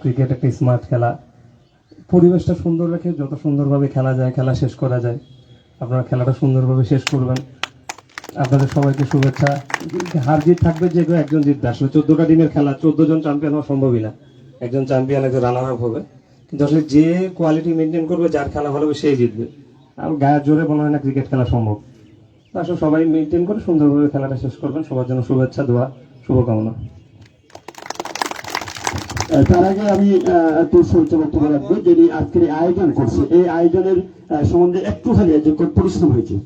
Cricket একটা smart খেলা। পরিবেশটা সুন্দর রেখে যত সুন্দরভাবে খেলা যায়, খেলা শেষ করা যায়, আপনারা খেলাটা সুন্দরভাবে শেষ করবেন। আপনাদের সবাইকে শুভেচ্ছা। হার জিত থাকবে যে একজন জিতবে। আসলে চোদ্দটা টিমের খেলা, চোদ্দ জন চ্যাম্পিয়ন হওয়া সম্ভবই না। একজন চ্যাম্পিয়ন একজন রানার আপ হবে। কিন্তু আসলে যে কোয়ালিটি মেনটেন করবে, যার খেলা ভালো হবে, সেই জিতবে। আর গায়ের জোরে মনে হয় না ক্রিকেট খেলা সম্ভব। আসলে সবাই মেনটেন করে সুন্দরভাবে খেলাটা শেষ করবেন। সবার জন্য শুভেচ্ছা, দোয়া, শুভকামনা। তার আগে আমি একটু সূর্য বক্তব্য রাখব, যিনি আজকের আয়োজন করছে। এই আয়োজনের সম্বন্ধে একটুখানি যে কোন পরিশ্রম হয়েছে।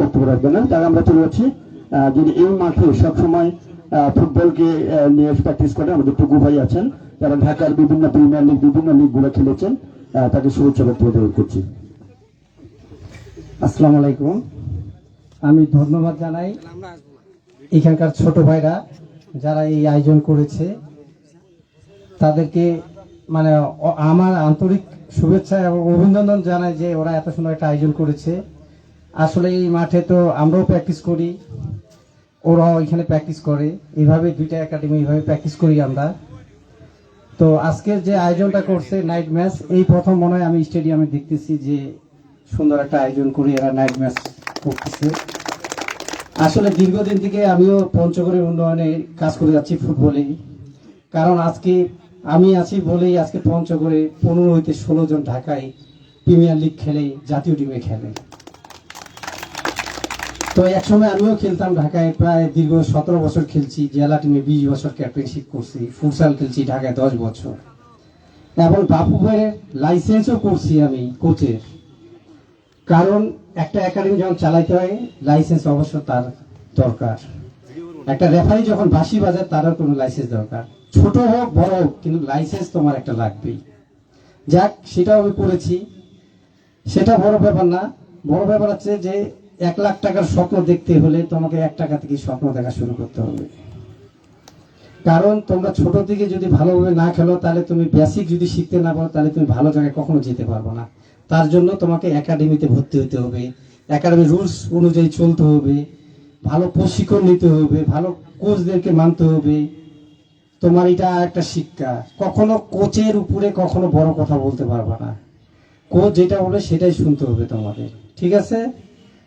বক্তব্য রাখবে না। তার আমরা চলে যাচ্ছি। যিনি এই মাঠে সবসময় ফুটবলকে নিয়ে প্র্যাকটিস করে আমাদের টুকু ভাই আছেন। যারা ঢাকার বিভিন্ন প্রিমিয়ার লিগ বিভিন্ন লিগগুলো খেলেছেন। তাকে শুভেচ্ছা বক্তব্য দেওয়া করছি। আসসালামু আলাইকুম। আমি ধন্যবাদ জানাই এখানকার ছোট ভাইরা। যারা এই আয়োজন করেছে, তাদেরকে মানে আমার আন্তরিক শুভেচ্ছা এবং অভিনন্দন জানাই যে ওরা এত সুন্দর একটা আয়োজন করেছে। আসলে এই মাঠে তো আমরাও প্র্যাকটিস করি, ওরাও এখানে প্র্যাকটিস করে। এইভাবে দুইটা একাডেমি এইভাবে প্র্যাকটিস করি আমরা। তো আজকের যে আয়োজনটা করছে নাইট ম্যাচ এই প্রথম মনে হয় আমি স্টেডিয়ামে দেখতেছি যে সুন্দর একটা আয়োজন করি এরা নাইট ম্যাচ করতেছে। আসলে দীর্ঘদিন থেকে আমিও পঞ্চগড়ের উন্নয়নে কাজ করে যাচ্ছি ফুটবলে। কারণ আজকে আমি আছি বলেই আজকে পঞ্চগড়ে পনেরো হইতে ষোলো জন ঢাকায় প্রিমিয়ার লিগ খেলে, জাতীয় টিমে খেলে। তো একসময় আমিও খেলতাম ঢাকায়, প্রায় দীর্ঘ সতেরো বছর খেলছি, জেলা টিমে বিশ বছর ক্যাপ্টেনশিপ করছি, ফুটসাল খেলছি ঢাকায় দশ বছর। এবং বাপু ভাইয়ের লাইসেন্সও করছি আমি কোচের। কারণ একটা একাডেমি যখন চালাইতে হয় লাইসেন্স অবশ্য তার দরকার। একটা রেফারি যখন বাঁশি বাজায় তারও কোনো লাইসেন্স দরকার। ছোট হোক, বড় হোক, কিন্তু লাইসেন্স তোমার একটা লাগবেই। যাক, সেটাও আমি করেছি। সেটা বড় ব্যাপার না। বড় ব্যাপার হচ্ছে যে, এক লাখ টাকার স্বপ্ন দেখতে হলে তোমাকে এক টাকা থেকে স্বপ্ন দেখা শুরু করতে হবে। কারণ তোমরা ছোট থেকে যদি ভালোভাবে না খেলো, তাহলে তুমি বেসিক যদি শিখতে না পারো, তাহলে তুমি ভালো জায়গায় কখনো যেতে পারব না। তার জন্য তোমাকে একাডেমিতে ভর্তি হতে হবে। একাডেমি রুলস অনুযায়ী চলতে হবে। ভালো প্রশিক্ষণ নিতে হবে। ভালো কোচদেরকে মানতে হবে। তোমার এটা একটা শিক্ষা। কখনো কোচের উপরে কখনো বড় কথা বলতে পারবে না। কোচ যেটা বলে সেটাই শুনতে হবে তোমাদের। ঠিক আছে?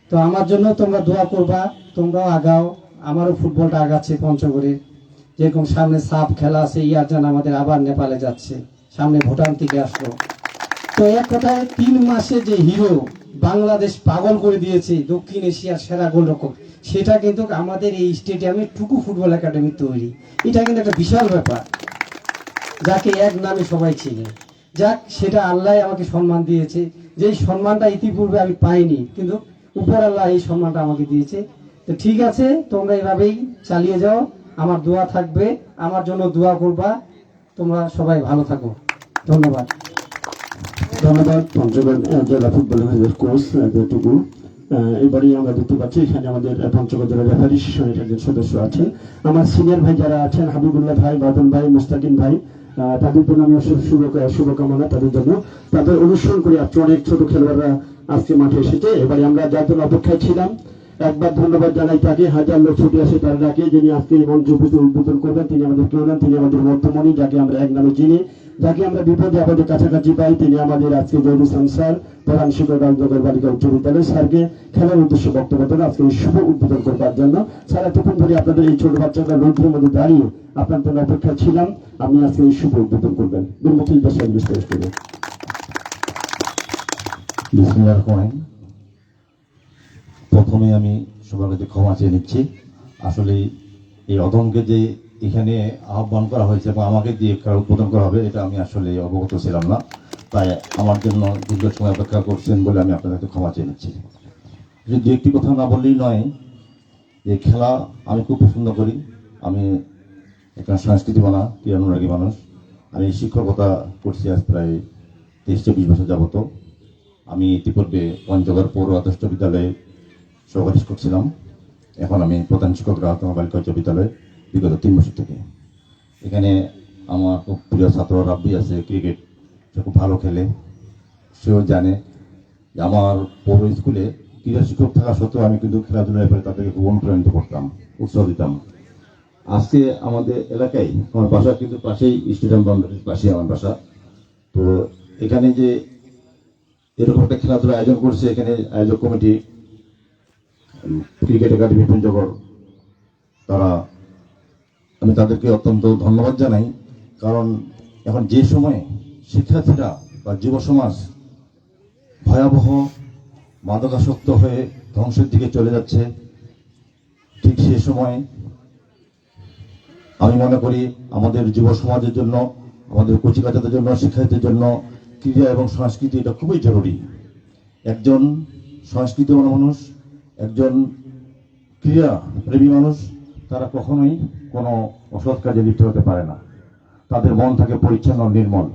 তো আমার জন্য তোমরা দোয়া করবা, তোমরাও আগাও। আমারও ফুটবলটা আগাচ্ছে পঞ্চগড়ে। যেরকম সামনে সাপ খেলা আছে ইয়ারজান আমাদের আবার নেপালে যাচ্ছে। সামনে ভুটান থেকে আসলো। তো এক কথায় তিন মাসে যে হিরো বাংলাদেশ পাগল করে দিয়েছে, দক্ষিণ এশিয়ার সেরা গোলরক্ষক, সেটা কিন্তু আমাদের এই স্টেডিয়ামে টুকু ফুটবল একাডেমি তৈরি। এটা কিন্তু একটা বিশাল ব্যাপার, যাকে এক নামে সবাই চিনে। যাক, সেটা আল্লাহ আমাকে সম্মান দিয়েছে। যে সম্মানটা ইতিপূর্বে আমি পাইনি, কিন্তু উপর আল্লাহ এই সম্মানটা আমাকে দিয়েছে। তো ঠিক আছে, তোমরা এভাবেই চালিয়ে যাও। আমার দোয়া থাকবে। আমার জন্য দোয়া করবা। তোমরা সবাই ভালো থাকো। ধন্যবাদ। ধন্যবাদ। পঞ্চগড় জেলা ফুটবল বিভাগের কোচ যেটুকু এবারে আমরা দেখতে পাচ্ছি এখানে আমাদের পঞ্চগড় জেলা রেফারি শিশনের একজন সদস্য আছেন আমার সিনিয়র ভাই যারা আছেন, হাবিবুল্লাহ ভাই বাদন ভাই, মুস্তাকিম ভাই তাদের জন্য আমি শুভ শুভকামনা তাদের জন্য। তাদের অনুসরণ করে আজকে অনেক ছোট খেলোয়াড়রা আজকে মাঠে এসেছে। এবারে আমরা যার জন্য অপেক্ষায় ছিলাম, একবার ধন্যবাদ জানাই তাকে। হাজার লোক ছুটে আসে তার ডাকে, যিনি আজকে এই মঞ্চ উদ্বোধন করবেন, তিনি আমাদের কেউ তিনি আমাদের মধ্যমণি যাকে আমরা এক নামে চিনি। যাকে আমরা বিপদে আমাদের কাছাকাছি পাই, তিনি আমাদের আজকে জৈব সংসার, প্রধান শিক্ষক রাজনগর বালিকা উচ্চ বিদ্যালয় স্যারকে খেলার উদ্দেশ্যে বক্তব্য দেন। আজকে এই শুভ উদ্বোধন করবার জন্য। স্যার, এতক্ষণ ধরে আপনাদের এই ছোট বাচ্চারা রৌদ্রের মধ্যে দাঁড়িয়ে আপনার জন্য অপেক্ষা ছিলাম। আপনি আজকে এই শুভ উদ্বোধন করবেন। দুর্মুখী দশায় বিস্তারিত করে। প্রথমে আমি সবার কাছে ক্ষমা চেয়ে নিচ্ছি। আসলে এই অদমকে যে এখানে আহ্বান করা হয়েছে এবং আমাকে দিয়ে উদ্বোধন করা হবে, এটা আমি আসলে অবগত ছিলাম না। তাই আমার জন্য দীর্ঘ সময় অপেক্ষা করছেন বলে আমি আপনার কাছে ক্ষমা চেয়ে নিচ্ছি। যদি একটি কথা না বললেই নয়, যে খেলা আমি খুব পছন্দ করি। আমি একটা সংস্কৃতিবানা ক্রীড়া অনুরাগী মানুষ। আমি শিক্ষকতা করছি আজ প্রায় তেইশ, চব্বিশ বছর যাবত। আমি ইতিপূর্বে পঞ্চগড় পৌর আদর্শ বিদ্যালয়ে সহকারী শিক্ষক ছিলাম। এখন আমি প্রধান শিক্ষক রাহতমা বালিকা উচ্চ বিদ্যালয়ে। বিগত তিন বছর থেকে। এখানে আমার খুব প্রিয় ছাত্র রাব্বি আছে, ক্রিকেট সে খুব ভালো খেলে। সেও জানে যে আমার পৌর স্কুলে ক্রীড়া শিক্ষক থাকা সত্ত্বেও আমি কিন্তু খেলাধুলার ব্যাপারে তাদেরকে খুব অনুপ্রাণিত করতাম, উৎসাহ দিতাম। আজকে আমাদের এলাকায়, আমার বাসা কিন্তু পাশেই, স্টেডিয়াম বাউন্ডারির পাশেই আমার বাসা। তো এখানে যে এরকম একটা খেলাধুলা আয়োজন করছে, এখানে আয়োজক কমিটি ক্রিকেট একাডেমি পঞ্চগড় তারা আমি তাদেরকে অত্যন্ত ধন্যবাদ জানাই, কারণ এখন যে সময়ে শিক্ষার্থীরা বা যুব সমাজ ভয়াবহ মাদকাসক্ত হয়ে ধ্বংসের দিকে চলে যাচ্ছে, ঠিক সে সময় আমি মনে করি আমাদের যুব সমাজের জন্য, আমাদের কচিকাচাদের জন্য, শিক্ষার্থীদের জন্য ক্রীড়া এবং সংস্কৃতি এটা খুবই জরুরি। একজন সংস্কৃতিবান মানুষ, একজন ক্রীড়া প্রেমী মানুষ, তারা কখনোই কোনো অসৎ কাজে লিপ্ত হতে পারে না। তাদের মন থাকে পরিচ্ছন্ন, নির্মল।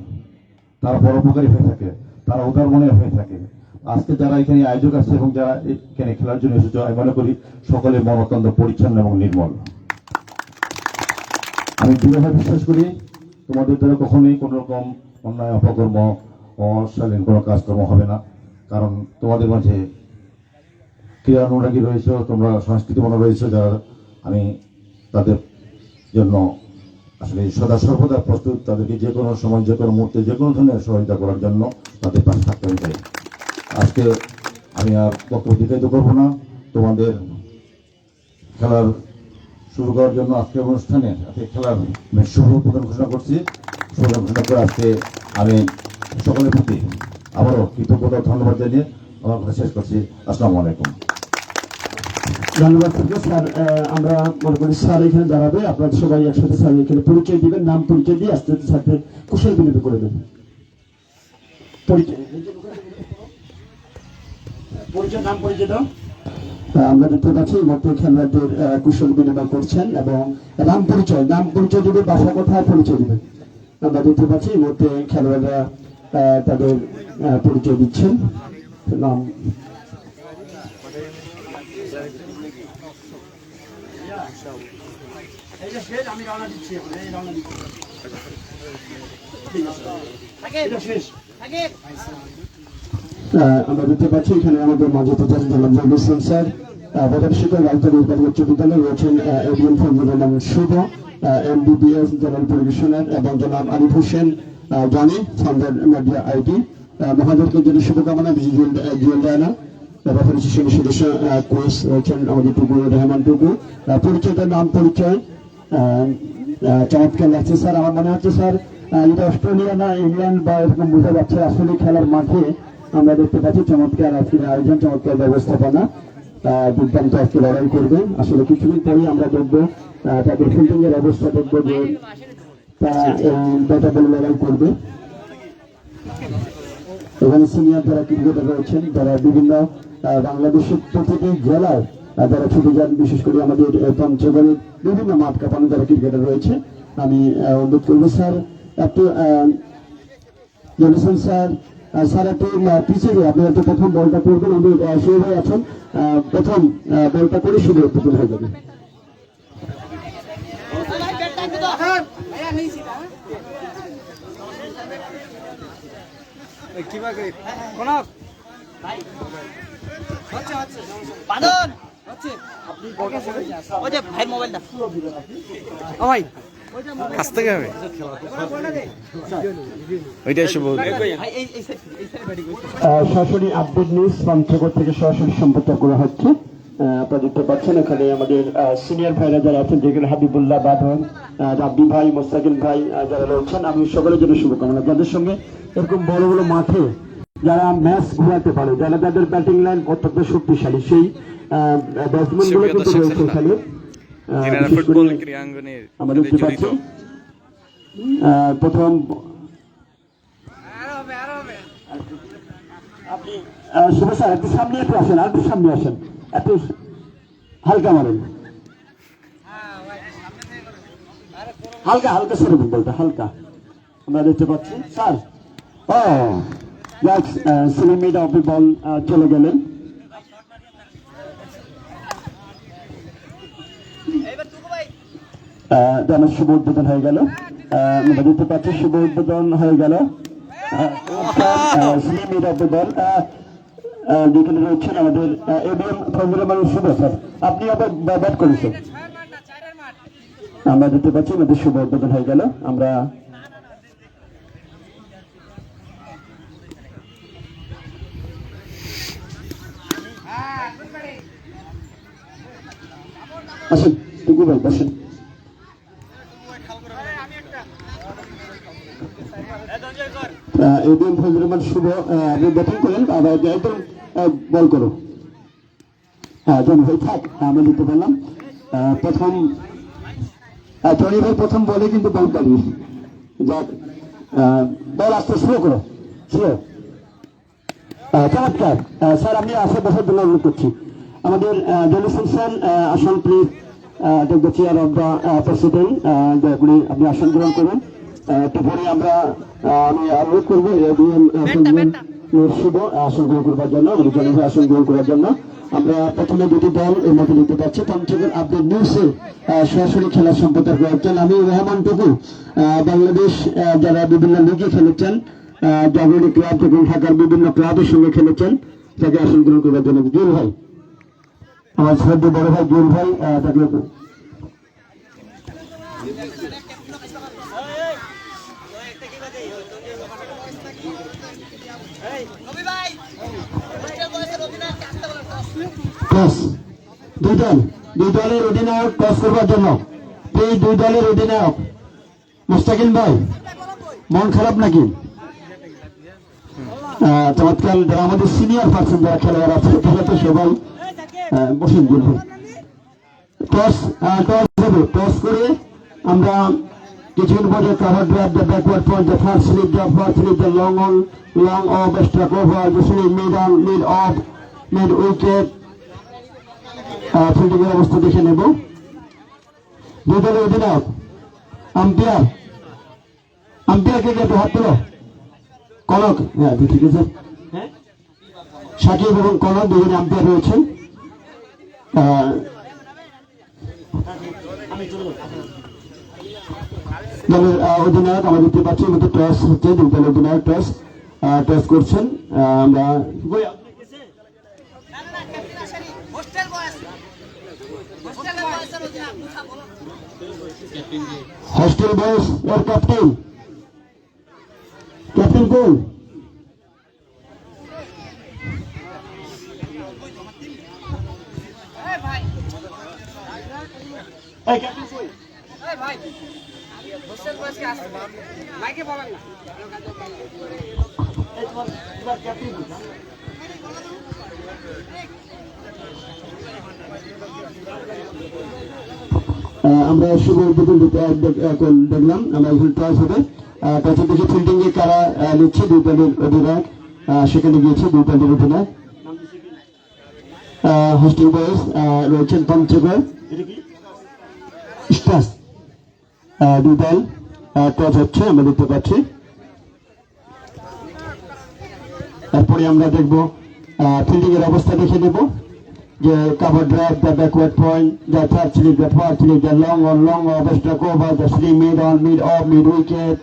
তারা পরোপকারী হয়ে থাকে, তারা উদার মনে হয়ে থাকে। আজকে যারা এখানে আয়োজক আছে এবং যারা এখানে খেলার জন্য এসেছে, আমি মনে করি সকলের মন অত্যন্ত পরিচ্ছন্ন এবং নির্মল। আমি দৃঢ়ভাবে বিশ্বাস করি, তোমাদের দ্বারা কখনোই কোনো রকম অন্যায়, অপকর্ম, অশালীন কোনো কাজকর্ম হবে না। কারণ তোমাদের মাঝে ক্রীড়া অনুরাগী রয়েছে, তোমরা সংস্কৃতি মনে রয়েছে, যারা আমি তাদের জন্য আসলে সদা সর্বদা প্রস্তুত তাদেরকে যে কোনো সময়, যে কোনো মুহূর্তে, যে কোনো ধরনের সহযোগিতা করার জন্য তাদের পাশে থাকতে চাই। আজকে আমি আর বক্তব্য দীর্ঘায়িত করব না। তোমাদের খেলার শুরু করার জন্য আজকে অনুষ্ঠানে আজকে খেলার শুভ উদ্বোধন ঘোষণা করছি। শুভ ঘোষণা করে আজকে আমি সকলের প্রতি আবারও কৃতজ্ঞতা ধন্যবাদ জানিয়ে আমার কথা শেষ করছি। আসসালামু আলাইকুম। ধন্যবাদ স্যারকে স্যার আমরা মনে করি স্যার এখানে দাঁড়াবে। আপনারা সবাই একসাথে স্যার এখানে পরিচয় দিবেন, নাম পরিচয় দিয়ে আস্তে আস্তে স্যারকে কুশল বিনিময় করে দেবেন। পরিচয় নাম পরিচয় দাও। আমরা দেখতে পাচ্ছি এই খেলোয়াড়দের কুশল বিনিময় করছেন এবং নাম পরিচয় নাম পরিচয় দিবে, বাসা কোথায় পরিচয় দিবে। আমরা দেখতে পাচ্ছি এই খেলোয়াড়রা তাদের পরিচয় দিচ্ছেন। নাম আহ, আমরা দেখতে পাচ্ছি এখানে আমাদের মাঝে প্রধান জনাব স্যার আহ, প্রধান শিক্ষক রাজধানী উপাধি উচ্চ বিদ্যালয় রয়েছেন ADM Fazlur Rahman Shuvo MBBS general পরিবেশনার এবং জনাব Arif Hossain Jony founder media IT মহাদেরকে জন্য শুভকামনা ভিজুয়াল জিএল ডায়না রেফারেন্স সদস্য কোচ রয়েছেন আমাদের টুকু রহমান টুকু পরিচয়টার নাম পরিচয় চমৎকার লাগছে স্যার, আমার মনে হচ্ছে স্যার এটা অস্ট্রেলিয়া না ইংল্যান্ড বা এরকম বোঝা যাচ্ছে আসলে খেলার মাঠে আমরা দেখতে পাচ্ছি চমৎকার আজকের আয়োজন, চমৎকার ব্যবস্থাপনা দুর্দান্ত আজকে লড়াই করবে। আসলে কিছুদিন পরেই আমরা দেখব তাদের ফিল্ডিং এর অবস্থা দেখব যে, তারা বলে লড়াই করবে। এখানে সিনিয়র যারা ক্রিকেটার রয়েছেন, যারা বিভিন্ন বাংলাদেশের প্রতিটি জেলায় যারা ছুটে যান বিশেষ করে আমাদের পঞ্চগড়ের বিভিন্ন মাঠ কাঁপানো যারা ক্রিকেটার রয়েছে আমি অনুরোধ করব স্যার একটু আহ, স্যার স্যার একটু পিছিয়ে গিয়ে আপনি একটু প্রথম বলটা করবেন আহ, শুভ ভাই আছেন প্রথম বলটা করে শুরু হয়ে যাবে। যে ভাই মোবাইলটা ও ভাই কাছ থেকে হবে। ওইটাই শুভ ভাই এই এই সাইড এই সাইড বাড়ি কই আহ, সরাসরি আপডেট নিউজ পঞ্চগড় থেকে সরাসরি সম্প্রচার করা হচ্ছে। আপনারা দেখতে পাচ্ছেন এখানে আমাদের সিনিয়র ভাইরা যারা আছেন যেখানে হাবিবুল্লাহ বাঁধন আহ, রাব্বি ভাই মোস্তাকিল ভাই যারা রয়েছেন আমি সকলের জন্য শুভকামনা। যাদের সঙ্গে এরকম বড় বড় মাঠে যারা ম্যাচ ঘুরাতে পারে যারা যাদের ব্যাটিং লাইন অত্যন্ত শক্তিশালী সেই ব্যাটসম্যান কিন্তু রয়েছে এখানে। আহ, যারা ফুটবল ক্রীড়াঙ্গনের আমরা জড়িত। প্রথম শুভ স্যার একটু সামনে একটু আসেন আর একটু সামনে আসেন। একটু হালকা মারেন। হালকা হালকা সরে বলতে হালকা। আমরা দেখতে পাচ্ছি স্যার। ও মিনিট অফ বল চলে গেলেন। তো শুভ উদ্বোধন হয়ে গেল। আমরা দেখতে পাচ্ছি শুভ উদ্বোধন হয়ে গেল। যেখানে রয়েছেন আমাদের এবিএম ফজলুর রহমান শুভ, স্যার, আপনি আবার ব্যাট করেছেন আমরা দেখতে পাচ্ছি আমাদের শুভ উদ্বোধন হয়ে গেল। আমরা আসেন টুকু ভাই বসেন রহমান শুভ আপনি ব্যাটিং করেন একদম বল করো। হ্যাঁ থাক আমরা দিতে পারলাম। প্রথম জনি ভাই প্রথম বলে কিন্তু বাউন্ডারি যাক বল আসতে স্লো করো স্লো চমৎকার। স্যার আমি আসে বসার জন্য অনুরোধ করছি। আমাদের জনি সেকশন আসন please chair of the president আপনি আসন গ্রহণ করুন। আহ, একটু পরে আমরা আমি অনুরোধ করব শুভ আসন গ্রহণ করবার জন্য আমাদের আসন গ্রহণ করার জন্য। আমরা প্রথমে দুটি দল এর মধ্যে দেখতে পাচ্ছি পঞ্চগড় আপডেট নিউজে আহ, সরাসরি খেলা সম্প্রচার করেছেন আমি রহমান টুকু বাংলাদেশ যারা বিভিন্ন লিগে খেলেছেন জাগরণী ক্লাব এবং ঢাকার বিভিন্ন ক্লাবের সঙ্গে খেলেছেন তাকে আসন গ্রহণ করার জন্য জুয়েল ভাই। আমার শ্রদ্ধা বড় ভাই জুয়েল ভাই তাকে টস দুই দল, দুই দলের অধিনায়ক টস করবার জন্য। এই দুই দলের অধিনায়ক? মুস্তাকিম ভাই, মন খারাপ নাকি? চমৎকার, যারা আমাদের সিনিয়র পার্সন যারা খেলোয়াড় আছে, তারা তো সবাই বসেন বলব টস টস হবে টস করে আমরা কিছুক্ষণ পরে cover drive the backward point the first slip the first slip the long on long off extra cover mid on mid off mid wicket fielding এর অবস্থা দেখে নেব। দুই দলের অধিনায়ক আম্পায়ার। আম্পায়ারকে একটু হাত তোলো। কনক। হ্যাঁ ঠিক আছে। সাকিব এবং কনক দুজন আম্পিয়ার রয়েছেন দলের অধিনায়ক আমরা দেখতে পাচ্ছি টস হচ্ছে দুই দলের অধিনায়ক টস টস করছেন। আমরা হোস্টেল বয়স হোস্টেল বয়সের অধিনায়ক মুছা বলো হস্টেল বয়েস এর ক্যাপ্টেন ক্যাপ্টেন কোন এই ভাই এই ক্যাপ্টেন কই এই ভাই হোস্টেল বয়সকে আসতে মাইকে বলেন আমরা শুভ উদ্বোধন এখন দেখলাম আমরা এখন টস হবে। টসে দেখে ফিল্ডিং এ কারা নিচ্ছে দুই দলের অধিনায়ক সেখানে গিয়েছে দুই দলের অধিনায়ক। হোস্টিং বয়েস রয়েছেন পঞ্চগড় স্টাস। দুই দল টস হচ্ছে আমরা দেখতে পাচ্ছি। তারপরে আমরা দেখব ফিল্ডিং এর অবস্থা দেখে নেব। যে cover drive the backward point the third slip the fourth slip the long on long off extra cover the slip mid on mid off mid wicket